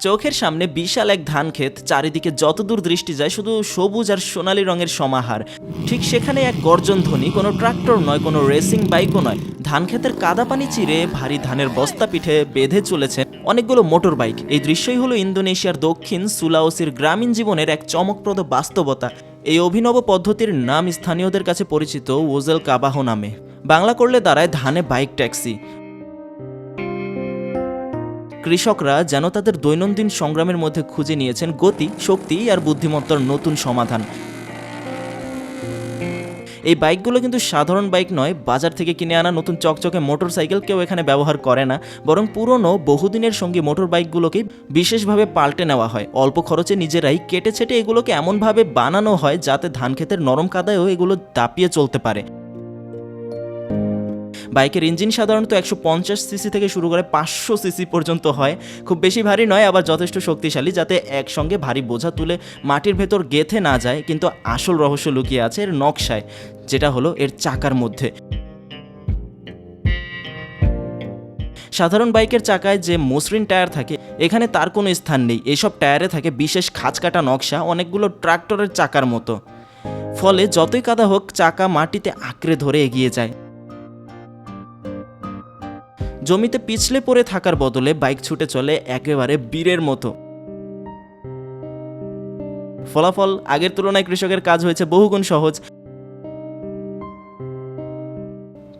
চোখের সামনে বিশাল এক ধান ক্ষেত, চারিদিকে যতদূর দৃষ্টি যায় শুধু সবুজ আর সোনালী রঙের সমাহার। ঠিক সেখানে এক গর্জন ধ্বনি, কোনো ট্রাক্টর নয়, কোনো রেসিং বাইকও নয়। ধান ক্ষেতের কাদা পানি চিরে ভারী ধানের বস্তা পিঠে বেঁধে চলেছে অনেকগুলো মোটর বাইক। এই দৃশ্যই হলো ইন্দোনেশিয়ার দক্ষিণ সুলাওসির গ্রামীণ জীবনের এক চমকপ্রদ বাস্তবতা। এই অভিনব পদ্ধতির নাম স্থানীয়দের কাছে পরিচিত ওজেল কাবাহ নামে। বাংলা করলে দাঁড়ায় ধানে বাইক ট্যাক্সি। কৃষকরা যেন তাদের দৈনন্দিন সংগ্রামের মধ্যে খুঁজে নিয়েছেন গতি, শক্তি আর বুদ্ধিমত্তার নতুন সমাধান। এই বাইকগুলো কিন্তু সাধারণ বাইক নয়, বাজার থেকে কিনে আনা নতুন চকচকে মোটর সাইকেল কেউ এখানে ব্যবহার করে না, বরং পুরনো, বহুদিনের সঙ্গে মোটর বাইকগুলোকে বিশেষভাবে পাল্টে নেওয়া হয়। অল্প খরচে নিজেরাই কেটে ছেটে এগুলোকে এমনভাবে বানানো হয় যাতে ধান ক্ষেতের নরম কাদায়ও এগুলো দাপিয়ে চলতে পারে। বাইকের ইঞ্জিন সাধারণত একশো পঞ্চাশ সিসি থেকে শুরু করে পাঁচশো সিসি পর্যন্ত হয়। খুব বেশি ভারী নয়, আবার যথেষ্ট শক্তিশালী, যাতে একসঙ্গে ভারী বোঝা তুলে মাটির ভেতর গেথে না যায়, কিন্তু আসল রহস্য লুকিয়ে আছে এর নকশায়, যেটা হলো এর চাকার মধ্যে। সাধারণ বাইকের চাকায় যে মসৃণ টায়ার থাকে, এখানে তার কোনো স্থান নেই। এসব টায়ারে থাকে বিশেষ খাঁজকাটা নকশা, অনেকগুলো ট্রাক্টরের চাকার মতো। ফলে যতই কাদা হোক, চাকা মাটিতে আঁকড়ে ধরে এগিয়ে যায়। জমিতে পিছলে পড়ে থাকার বদলে বাইক ছুটে চলে একেবারে বীরের মতো। ফলাফল আগের তুলনায় কৃষকের কাজ হয়েছে বহুগুণ সহজ।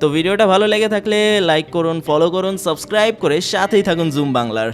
তো ভিডিওটা ভালো লেগে থাকলে লাইক করুন ফলো করুন সাবস্ক্রাইব করে সাথেই থাকুন জুম বাংলার।